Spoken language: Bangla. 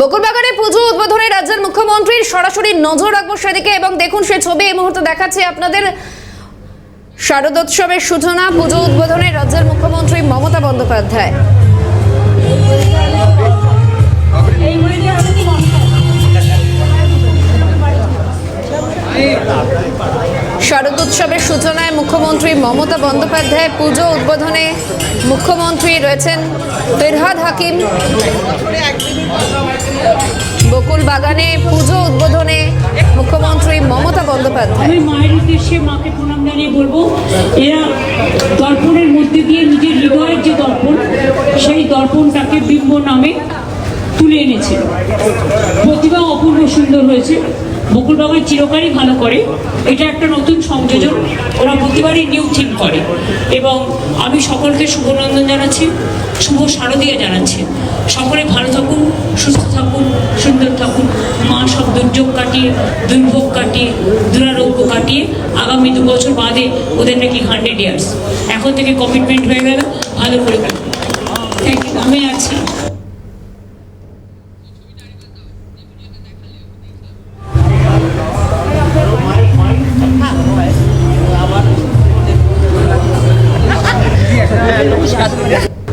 বকুলবাগানে পুজো উদ্বোধনে রাজ্যের মুখ্যমন্ত্রীর সরাসরি নজর রাখব সেদিকে এবং দেখুন, সে ছবি এই মুহূর্তে দেখাচ্ছে আপনাদের শারদোৎসবের সূচনা, পুজো উদ্বোধনে রাজ্যের মুখ্যমন্ত্রী মমতা বন্দ্যোপাধ্যায়। শারদোৎসবের সূচনায় মুখ্যমন্ত্রী মমতা বন্দ্যোপাধ্যায়, পুজো উদ্বোধনে মুখ্যমন্ত্রী রয়েছেন ফিরহাদ হাকিম। বকুল বাগানে পুজো উদ্বোধনে মুখ্যমন্ত্রী মমতা বন্দ্যোপাধ্যায়। আমি মায়ের উদ্দেশ্যে মাকে প্রণাম জানিয়ে বলব, এরা দর্পণের মধ্যে দিয়ে নিজের হৃদয়ের যে দর্পণ, সেই দর্পণটাকে বিম্ব নামে তুলে এনেছে। প্রতিভা অপূর্ব সুন্দর হয়েছে বকুল বাগান চিরকালই ভালো করে। এটা একটা নতুন সংযোজন, ওরা প্রতিবারই নিউ থিম করে। এবং সকলকে শুভনন্দন জানাচ্ছি, শুভ শারদীয় জানাচ্ছি। সকলে ভালো থাকুন, সুস্থ থাকুন, সুন্দর থাকুন। মা সব দুর্যোগ কাটিয়ে, দুর্ভোগ কাটিয়ে, দুরারোগ্য কাটিয়ে আগামী দু বছর বাদে ওদের নাকি হান্ড্রেড ইয়ার্স এখন থেকে কমিটমেন্ট হয়ে গেল, ভালো করে থ্যাংক ইউ আমি আছি। Yeah.